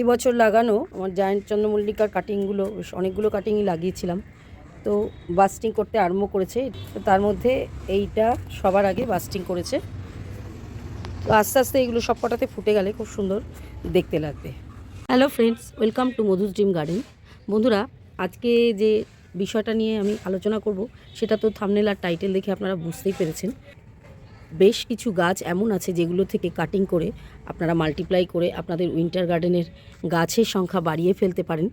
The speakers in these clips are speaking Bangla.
এবছর লাগানো আমার জায়েন্ট চন্দ্রমল্লিকার কাটিংগুলো অনেকগুলো কাটিংই লাগিয়েছিলাম। তো বাস্টিং করতে আরম্ভ করেছে। তার মধ্যে এইটা সবার আগে বাস্টিং করেছে। তো আস্তে আস্তে এগুলো সব কটাতে ফুটে গেলে খুব সুন্দর দেখতে লাগবে। Hello friends welcome to Madhu's dream garden বন্ধুরা, আজকে যে বিষয়টা নিয়ে আমি আলোচনা করব, সেটা তো থামনেল আর টাইটেল দেখে আপনারা বুঝতেই পেরেছেন। বেশ কিছু গাছ এমন আছে যেগুলো থেকে কাটিং করে আপনারা মাল্টিপ্লাই করে আপনাদের উইন্টার গার্ডেনের গাছের সংখ্যা বাড়িয়ে ফেলতে পারেন।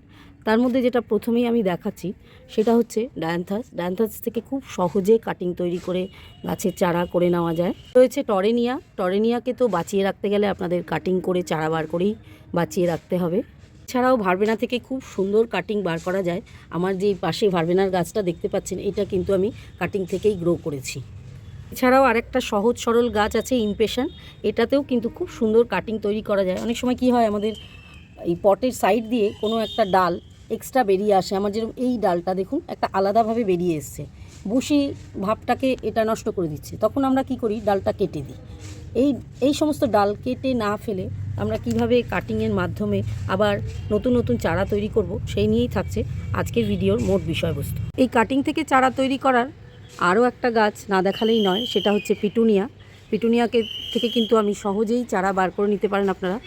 তার মধ্যে যেটা প্রথমেই আমি দেখাচ্ছি সেটা হচ্ছে ডায়ান্থাস ডায়ান্থাস থেকে খুব সহজে কাটিং তৈরি করে গাছের চারা করে নেওয়া যায়। রয়েছে টরেনিয়া টরেনিয়াকে তো বাঁচিয়ে রাখতে গেলে আপনাদের কাটিং করে চারা বার করেই বাঁচিয়ে রাখতে হবে। ছাড়াও ভারবেনা থেকে খুব সুন্দর কাটিং বার করা যায়। আমার যে পাশে ভারবেনার গাছটা দেখতে পাচ্ছেন, এটা কিন্তু আমি কাটিং থেকেই গ্রো করেছি। এছাড়াও আরেকটা সহজ সরল গাছ আছে ইমপেশন এটাতেও কিন্তু খুব সুন্দর কাটিং তৈরি করা যায়। অনেক সময় কি হয়, আমাদের এই পটের সাইড দিয়ে কোনো একটা ডাল এক্সট্রা বেরিয়ে আসে। আমার যেরকম এই ডালটা দেখুন, একটা আলাদাভাবে বেরিয়ে এসছে। বুশি ভাবটাকে এটা নষ্ট করে দিচ্ছে। তখন আমরা কি করি, ডালটা কেটে দিই। এই এই সমস্ত ডাল কেটে না ফেলে আমরা কীভাবে কাটিংয়ের মাধ্যমে আবার নতুন নতুন চারা তৈরি করব, সেই নিয়েই থাকছে আজকের ভিডিওর মোট বিষয়বস্তু। এই কাটিং থেকে চারা তৈরি করার আরও একটা গাছ না দেখালেই নয়, সেটা হচ্ছে পিটুনিয়া। পিটুনিয়াকে থেকে কিন্তু আমি সহজেই চারা বার করে নিতে পারেন আপনারা।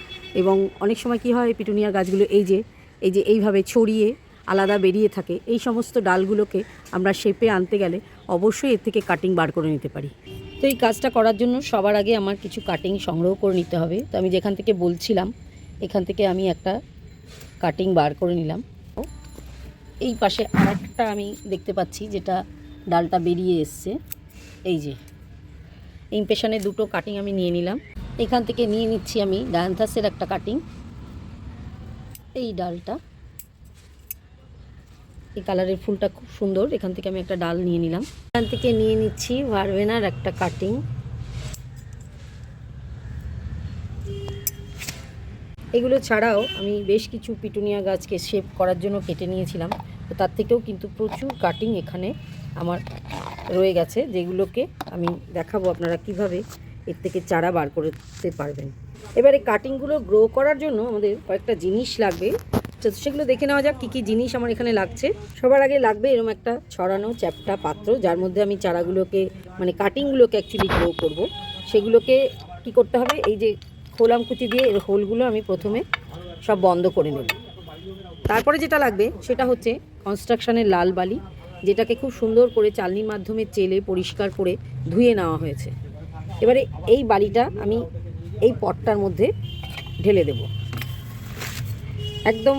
এবং অনেক সময় কি হয় পিটুনিয়া গাছগুলো এই যে এই যে এইভাবে ছড়িয়ে আলাদা বেরিয়ে থাকে, এই সমস্ত ডালগুলোকে আমরা শেপে আনতে গেলে অবশ্যই এর থেকে কাটিং বার করে নিতে পারি। তো এই কাজটা করার জন্য সবার আগে আমার কিছু কাটিং সংগ্রহ করে নিতে হবে। তো আমি যেখান থেকে বলছিলাম, এখান থেকে আমি একটা কাটিং বার করে নিলাম। এই পাশে আরেকটা আমি দেখতে পাচ্ছি, যেটা ডালটা বেরিয়ে এসছে। এই যে ইমপ্রেশনে দুটো কাটিং আমি নিয়ে নিলাম। এখান থেকে নিয়ে নিচ্ছি আমি ডায়ান্থাসের একটা কাটিং এই ডালটা, এই কালারের ফুলটা খুব সুন্দর। এখান থেকে আমি একটা ডাল নিয়ে নিলাম। এখান থেকে নিয়ে নিচ্ছি ভারবেনার একটা কাটিং এগুলো ছাড়াও আমি বেশ কিছু পিটুনিয়া গাছকে শেপ করার জন্য কেটে নিয়েছিলাম। তো তার থেকেও কিন্তু প্রচুর কাটিং এখানে আমার রয়ে গেছে, যেগুলোকে আমি দেখাবো আপনারা কীভাবে এর থেকে চারা বার করতে পারবেন। এবারে কাটিংগুলো গ্রো করার জন্য আমাদের কয়েকটা জিনিস লাগবে। সেগুলো দেখে নেওয়া যাক কী কী জিনিস আমার এখানে লাগছে। সবার আগে লাগবে এরকম একটা ছড়ানো চ্যাপটা পাত্র, যার মধ্যে আমি চারাগুলোকে মানে কাটিংগুলোকে অ্যাকচুয়ালি গ্রো করব। সেগুলোকে কি করতে হবে? এই যে খোলাম কুচি দিয়ে এর হোলগুলো আমি প্রথমে সব বন্ধ করে নেব। তারপরে যেটা লাগবে সেটা হচ্ছে কনস্ট্রাকশনের লাল বালি, যেটাকে খুব সুন্দর করে চালনির মাধ্যমে চেলে পরিষ্কার করে ধুয়ে নেওয়া হয়েছে। এবারে এই বালিটা আমি এই পটটার মধ্যে ঢেলে দেব। একদম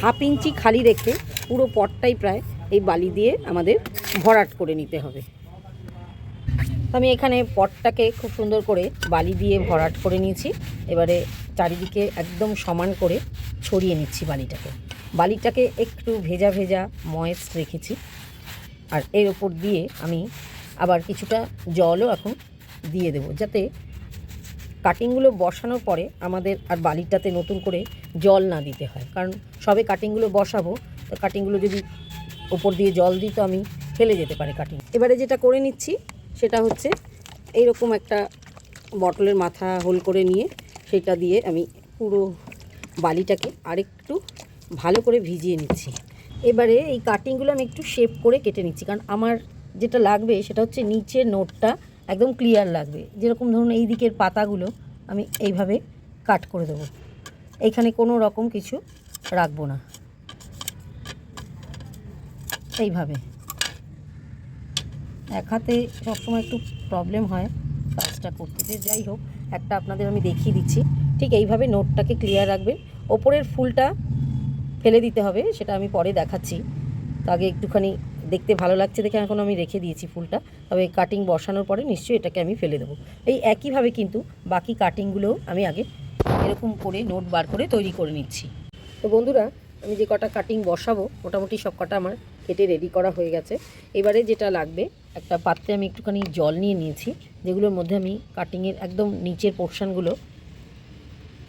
হাফ ইঞ্চি খালি রেখে পুরো পটটাই প্রায় এই বালি দিয়ে আমাদের ভরাট করে নিতে হবে। আমি এখানে পটটাকে খুব সুন্দর করে বালি দিয়ে ভরাট করে নিয়েছি। এবারে চারিদিকে একদম সমান করে ছড়িয়ে নিচ্ছি বালিটাকে। বালিটাকে একটু ভেজা ভেজা ময়েস রেখেছি। আর এর ওপর দিয়ে আমি আবার কিছুটা জলও এখন দিয়ে দেবো, যাতে কাটিংগুলো বসানোর পরে আমাদের আর বালিটাতে নতুন করে জল না দিতে হয়। কারণ সবে কাটিংগুলো বসাবো, তো কাটিংগুলো যদি ওপর দিয়ে জল দিই তো আমি ফেলে যেতে পারে কাটিং এবারে যেটা করে নিচ্ছি, সেটা হচ্ছে এইরকম একটা বটলের মাথা হোল করে নিয়ে সেটা দিয়ে আমি পুরো বালিটাকে আরেকটু ভালো করে ভিজিয়ে নিচ্ছি। এবারে এই কাটিংগুলো আমি একটু শেপ করে কেটে নিচ্ছি, কারণ আমার যেটা লাগবে সেটা হচ্ছে নিচের নোটটা একদম ক্লিয়ার লাগবে। যেরকম ধরুন এই দিকের পাতাগুলো আমি এইভাবে কাট করে দেবো। এইখানে কোনো রকম কিছু রাখব না। এইভাবে। এক হাতে সবসময় একটু প্রবলেম হয় কাজটা করতে। যে যাই হোক, একটা আপনাদের আমি দেখিয়ে দিচ্ছি। ঠিক এইভাবে নোটটাকে ক্লিয়ার রাখবেন। ওপরের ফুলটা ফেলে দিতে হবে, সেটা আমি পরে দেখাচ্ছি। তো আগে একটুখানি দেখতে ভালো লাগছে দেখে এখন আমি রেখে দিয়েছি ফুলটা। তবে কাটিং বসানোর পরে নিশ্চয়ই এটাকে আমি ফেলে দেবো। এই একইভাবে কিন্তু বাকি কাটিংগুলোও আমি আগে এরকম করে নোট বার করে তৈরি করে নিচ্ছি। তো বন্ধুরা, আমি যে কটা কাটিং বসাবো, মোটামুটি সব কটা আমার কেটে রেডি করা হয়ে গেছে। এবারে যেটা লাগবে, একটা পাত্রে আমি একটুখানি জল নিয়ে নিয়েছি, যেগুলোর মধ্যে আমি কাটিংয়ের একদম নিচের পোর্শনগুলো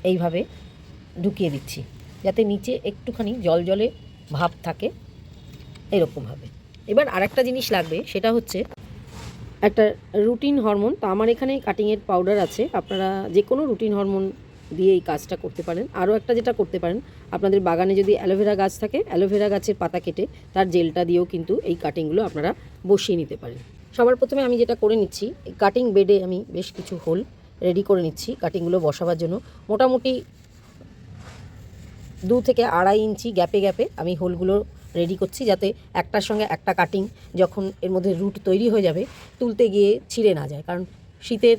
এইভাবে ঢুকিয়ে দিচ্ছি। যাতে নিচে একটুখানি জল জলে ভাব থাকে এরকমভাবে এবার আরেকটা জিনিস লাগবে, সেটা হচ্ছে একটা রুটিন হরমোন। তো আমার এখানে কাটিংয়ের পাউডার আছে, আপনারা যে কোনো রুটিন হরমোন দিয়ে এই কাজটা করতে পারেন। আরও একটা যেটা করতে পারেন, আপনাদের বাগানে যদি অ্যালোভেরা গাছ থাকে, অ্যালোভেরা গাছের পাতা কেটে তার জেলটা দিয়েও কিন্তু এই কাটিংগুলো আপনারা বসিয়ে নিতে পারেন। সবার প্রথমে আমি যেটা করে নিচ্ছি কাটিং বেডে আমি বেশ কিছু হোল রেডি করে নিচ্ছি কাটিংগুলো বসাবার জন্য। মোটামুটি দু থেকে আড়াই ইঞ্চি গ্যাপে গ্যাপে আমি হোলগুলো রেডি করছি যাতে একটার সঙ্গে একটা কাটিং যখন এর মধ্যে রুট তৈরি হয়ে যাবে, তুলতে গিয়ে ছিঁড়ে না যায়। কারণ শীতের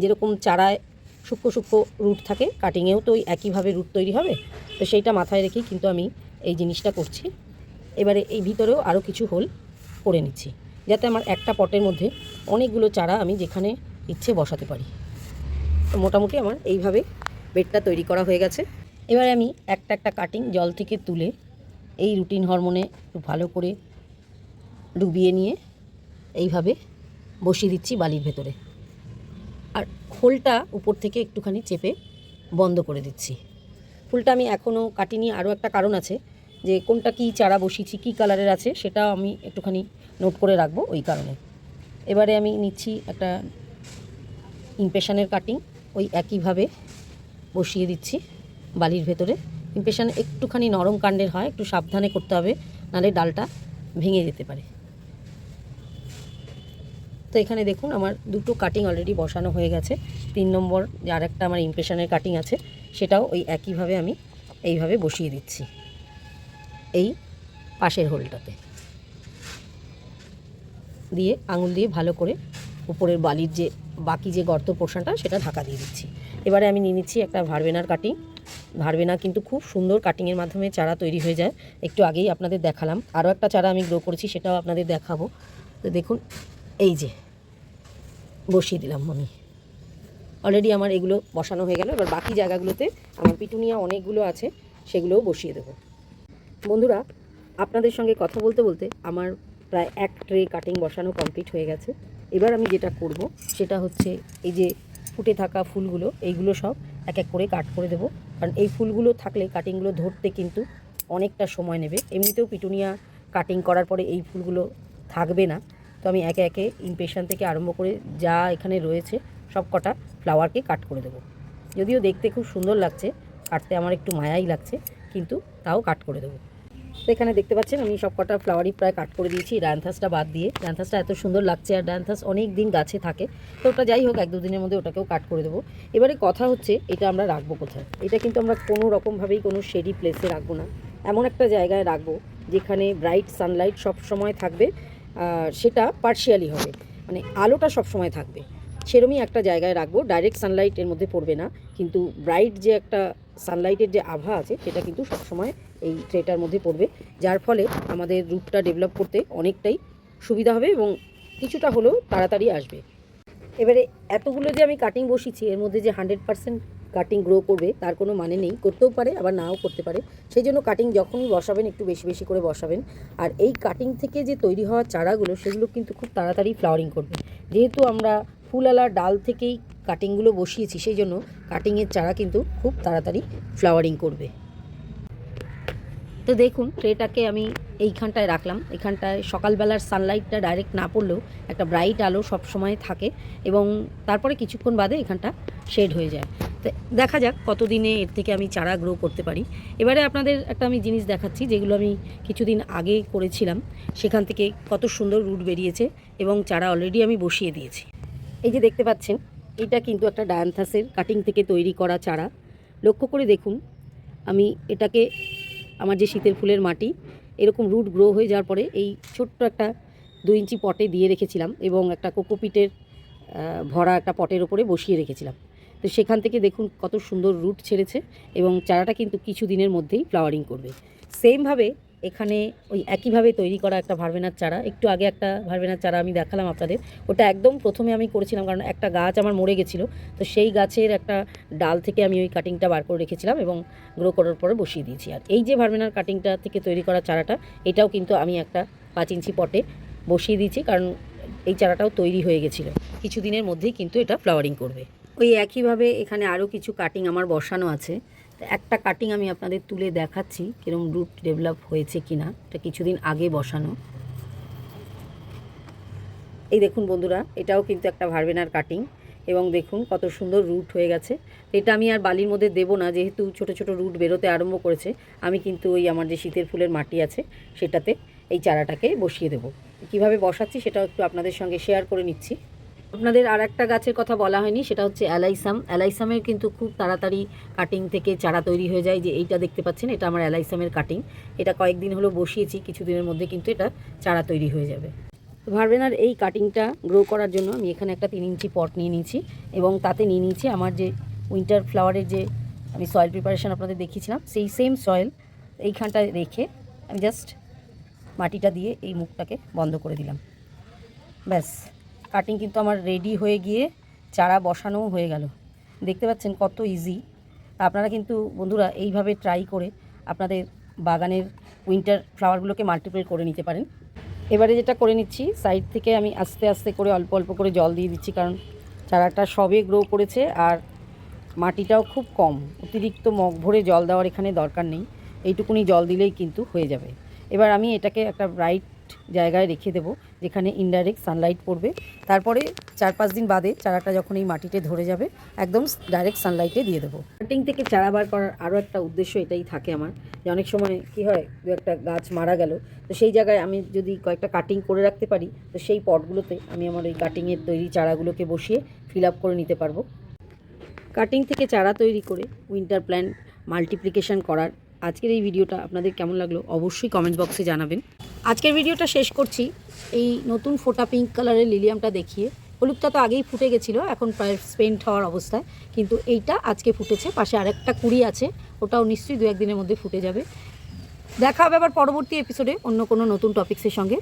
যেরকম চারায় সূক্ষ্ম সূক্ষ্ম রুট থাকে কাটিংয়েও তো একইভাবে রুট তৈরি হবে। তো সেইটা মাথায় রেখেই কিন্তু আমি এই জিনিসটা করছি। এবারে এই ভিতরেও আরও কিছু হোল করে নিচ্ছি, যাতে আমার একটা পটের মধ্যে অনেকগুলো চারা আমি যেখানে ইচ্ছে বসাতে পারি। তো মোটামুটি আমার এইভাবে বেডটা তৈরি করা হয়ে গেছে। এবারে আমি একটা একটা কাটিং জল থেকে তুলে এই রুটিন হরমোনে একটু ভালো করে ডুবিয়ে নিয়ে এইভাবে বসিয়ে দিচ্ছি বালির ভেতরে। আর খোলটা উপর থেকে একটুখানি চেপে বন্ধ করে দিচ্ছি। ফুলটা আমি এখনও কাটিনি, আরও একটা কারণ আছে যে কোনটা কী চারা বসিয়েছি, কী কালারের আছে সেটা আমি একটুখানি নোট করে রাখব ওই কারণে। এবারে আমি নিচ্ছি একটা ইমপ্রেশনের কাটিং ওই একইভাবে বসিয়ে দিচ্ছি। বালির ভেতরে। ইমপ্রেশন একটুখানি নরম কাণ্ডের হয়, একটু সাবধানে করতে হবে, নাহলে ডালটা ভেঙে যেতে পারে। তো এখানে দেখুন, আমার দুটো কাটিং অলরেডি বসানো হয়ে গেছে। তিন নম্বর যে আর একটা আমার ইমপ্রেশনের কাটিং আছে, সেটাও ওই একইভাবে আমি এইভাবে বসিয়ে দিচ্ছি। এই পাশের হোলটাতে। দিয়ে আঙুল দিয়ে ভালো করে উপরের বালির যে বাকি যে গর্ত পোর্শনটা, সেটা ঢাকা দিয়ে দিচ্ছি। এবারে আমি নিয়ে নিচ্ছি একটা ভারবেনার কাটিং ভারবেনা কিন্তু খুব সুন্দর কাটিংয়ের মাধ্যমে চারা তৈরি হয়ে যায়। একটু আগেই আপনাদের দেখালাম। আরও একটা চারা আমি গ্রো করেছি, সেটাও আপনাদের দেখাবো। তো দেখুন, এই যে, বসিয়ে দিলাম আমি। অলরেডি আমার এগুলো বসানো হয়ে গেল। এবার বাকি জায়গাগুলোতে আমার পিটুনিয়া অনেকগুলো আছে, সেগুলোও বসিয়ে দেবো। বন্ধুরা, আপনাদের সঙ্গে কথা বলতে বলতে আমার প্রায় এক ট্রে কাটিং বসানো কমপ্লিট হয়ে গেছে। এবার আমি যেটা করব, সেটা হচ্ছে এই যে ফুটে থাকা ফুলগুলো, এইগুলো সব এক এক করে কাট করে দেবো। কারণ এই ফুলগুলো থাকলে কাটিংগুলো ধরতে কিন্তু অনেকটা সময় নেবে। এমনিতেও পিটুনিয়া কাটিং করার পরে এই ফুলগুলো থাকবে না। তো আমি একে একে ইমপ্রেশন থেকে আরম্ভ করে যা এখানে রয়েছে সব কটা ফ্লাওয়ারকে কাট করে দেবো। যদিও দেখতে খুব সুন্দর লাগছে, কাটতে আমার একটু মায়াই লাগছে, কিন্তু তাও কাট করে দেবো। তো এখানে দেখতে পাচ্ছেন, আমি সব কটা ফ্লাওয়ারই প্রায় কাট করে দিয়েছি ডায়ান্থাসটা বাদ দিয়ে। ডায়ান্থাসটা এত সুন্দর লাগছে আর ডায়ান্থাস অনেক দিন গাছে থাকে। তো ওটা যাই হোক, এক দু দিনের মধ্যে ওটাকেও কাট করে দেবো। এবারে কথা হচ্ছে, এটা আমরা রাখব কোথায়? এটা কিন্তু আমরা কোনো রকমভাবেই কোনো শেডি প্লেসে রাখব না। এমন একটা জায়গায় রাখব, যেখানে ব্রাইট সানলাইট সব সময় থাকবে সেটা পার্শিয়ালি হবে। মানে আলোটা সব সময় থাকবে। সেরমই একটা জায়গায় রাখব ডাইরেক্ট সানলাইট এর মধ্যে পড়বে না। কিন্তু ব্রাইট যে একটা সানলাইটের যে আভা আছে, সেটা কিন্তু সবসময় এই ট্রেটার মধ্যে পড়বে, যার ফলে আমাদের রুটটা ডেভেলপ করতে অনেকটাই সুবিধা হবে এবং কিছুটা হলেও তাড়াতাড়ি আসবে। এবারে এতগুলো যে আমি কাটিং বসিয়েছি, এর মধ্যে যে হান্ড্রেড পার্সেন্ট কাটিং গ্রো করবে, তার কোনো মানে নেই, করতেও পারে, আবার নাও করতে পারে। সেই জন্য কাটিং যখনই বসাবেন, একটু বেশি বেশি করে বসাবেন। আর এই কাটিং থেকে যে তৈরি হওয়া চারাগুলো, সেগুলো কিন্তু খুব তাড়াতাড়ি ফ্লাওয়ারিং করবে। যেহেতু আমরা ফুলওয়ালা ডাল থেকেই কাটিংগুলো বসিয়েছি সেই জন্য কাটিংয়ের চারা কিন্তু খুব তাড়াতাড়ি ফ্লাওয়ারিং করবে। তো দেখুন, ট্রেটাকে আমি এইখানটায় রাখলাম। এখানটায় সকালবেলার সানলাইটটা ডাইরেক্ট না পড়লেও একটা ব্রাইট আলো সব সময় থাকে এবং তারপরে কিছুক্ষণ বাদে এখানটা শেড হয়ে যায়। তো দেখা যাক কতদিনে এর থেকে আমি চারা গ্রো করতে পারি। এবারে আপনাদের একটা আমি জিনিস দেখাচ্ছি, যেগুলো আমি কিছুদিন আগে করেছিলাম। সেখান থেকে কত সুন্দর রুট বেরিয়েছে এবং চারা অলরেডি আমি বসিয়ে দিয়েছি। এই যে দেখতে পাচ্ছেন, এটা কিন্তু একটা ডায়ান্থাসের কাটিং থেকে তৈরি করা চারা। লক্ষ্য করে দেখুন, আমি এটাকে আমার যে শীতের ফুলের মাটি, এরকম রুট গ্রো হয়ে যাওয়ার পরে এই ছোট্ট একটা দু ইঞ্চি পটে দিয়ে রেখেছিলাম এবং একটা কোকোপিটের ভরা একটা পটের ওপরে বসিয়ে রেখেছিলাম। তো সেখান থেকে দেখুন কত সুন্দর রুট ছেড়েছে এবং চারাটা কিন্তু কিছু দিনের মধ্যেই ফ্লাওয়ারিং করবে। সেমভাবে এখানে ওই একইভাবে তৈরি করা একটা ভারবেনার চারা। একটু আগে একটা ভারবেনার চারা আমি দেখালাম আপনাদের। ওটা একদম প্রথমে আমি করেছিলাম কারণ একটা গাছ আমার মরে গেছিল। তো সেই গাছের একটা ডাল থেকে আমি ওই কাটিংটা বার করে রেখেছিলাম এবং গ্রো করার পরে বসিয়ে দিয়েছি। আর এই যে ভারবেনার কাটিংটা থেকে তৈরি করা চারাটা, এটাও কিন্তু আমি একটা পাঁচ ইঞ্চি পটে বসিয়ে দিয়েছি কারণ এই চারাটাও তৈরি হয়ে গেছিল। কিছুদিনের মধ্যেই কিন্তু এটা ফ্লাওয়ারিং করবে। ওই একইভাবে এখানে আরও কিছু কাটিং আমার বসানো আছে। একটা কাটিং আমি আপনাদের তুলে দেখাচ্ছি কিরম রুট ডেভেলপ হয়েছে কিনা। এটা কিছুদিন আগে বসানো। এই দেখুন বন্ধুরা, এটাও কিন্তু একটা ভারবেনার কাটিং এবং দেখুন কত সুন্দর রুট হয়ে গেছে। এটা আমি আর বালির মধ্যে দেবো না, যেহেতু ছোট ছোট রুট বেরোতে আরম্ভ করেছে, আমি কিন্তু ওই আমার যে শীতের ফুলের মাটি আছে, সেটাতে এই চারাটাকে বসিয়ে দেবো। কীভাবে বসাচ্ছি সেটাও একটু আপনাদের সঙ্গে শেয়ার করে নিচ্ছি। আপনাদের আর একটা গাছের কথা বলা হয়নি, সেটা হচ্ছে অ্যালাইসাম। অ্যালাইসামের কিন্তু খুব তাড়াতাড়ি কাটিং থেকে চারা তৈরি হয়ে যায়, যে এইটা দেখতে পাচ্ছেন, এটা আমার অ্যালাইসামের কাটিং এটা কয়েকদিন হলো বসিয়েছি, কিছুদিনের মধ্যে কিন্তু এটা চারা তৈরি হয়ে যাবে। ভার্বেনার এই কাটিংটা গ্রো করার জন্য আমি এখানে একটা তিন ইঞ্চি পট নিয়ে নিয়েছি, এবং তাতে নিয়ে নিয়েছি আমার যে উইন্টার ফ্লাওয়ারের যে আমি সয়েল প্রিপারেশন আপনাদের দেখিয়েছিলাম, সেই সেম সয়েল এইখানটায় রেখে আমি জাস্ট মাটিটা দিয়ে এই মুখটাকে বন্ধ করে দিলাম। ব্যাস। কাটিং কিন্তু আমার রেডি হয়ে গিয়ে চারা বসানোও হয়ে গেল। দেখতে পাচ্ছেন কত ইজি আপনারা কিন্তু বন্ধুরা এইভাবে ট্রাই করে আপনাদের বাগানের উইন্টার ফ্লাওয়ারগুলোকে মাল্টিপ্লাই করে নিতে পারেন। এবারে যেটা করে নিচ্ছি সাইড থেকে আমি আস্তে আস্তে করে অল্প অল্প করে জল দিয়ে দিচ্ছি, কারণ চারাটা সবে গ্রো করেছে আর মাটিটাও খুব কম। অতিরিক্ত মগ ভরে জল দেওয়ার এখানে দরকার নেই। এইটুকুনি জল দিলেই কিন্তু হয়ে যাবে। এবার আমি এটাকে একটা ব্রাইট জায়গায় রেখে দেবো, যেখানে ইনডাইরেক্ট সানলাইট পড়বে। তারপরে চার পাঁচ দিন বাদে চারাটা যখন এই মাটিতে ধরে যাবে, একদম ডাইরেক্ট সানলাইটে দিয়ে দেবো। কাটিং থেকে চারা বার করার আরও একটা উদ্দেশ্য এটাই থাকে আমার, যে অনেক সময় কি হয়, দু একটা গাছ মারা গেল, তো সেই জায়গায় আমি যদি কয়েকটা কাটিং করে রাখতে পারি, তো সেই পটগুলোতে আমি আমার ওই কাটিংয়ের তৈরি চারাগুলোকে বসিয়ে ফিল আপ করে নিতে পারব। কাটিং থেকে চারা তৈরি করে উইন্টার প্ল্যান্ট মাল্টিপ্লিকেশন করার আজকের এই ভিডিওটা আপনাদের কেমন লাগল অবশ্যই কমেন্ট বক্সে জানাবেন। আজকের ভিডিওটা শেষ করছি। এই নতুন ফোটা পিঙ্ক কালারের লিলিয়ামটা দেখিয়ে, হলুদটা তো আগেই ফুটে গেছিল, এখন প্রায় স্পেন্ট হওয়ার অবস্থায়, কিন্তু এইটা আজকে ফুটেছে, পাশে আরেকটা কুড়ি আছে, ওটাও নিশ্চয়ই দু একদিনের মধ্যে ফুটে যাবে। দেখা হবে আবার পরবর্তী এপিসোডে অন্য কোনো নতুন টপিক্সের সঙ্গে।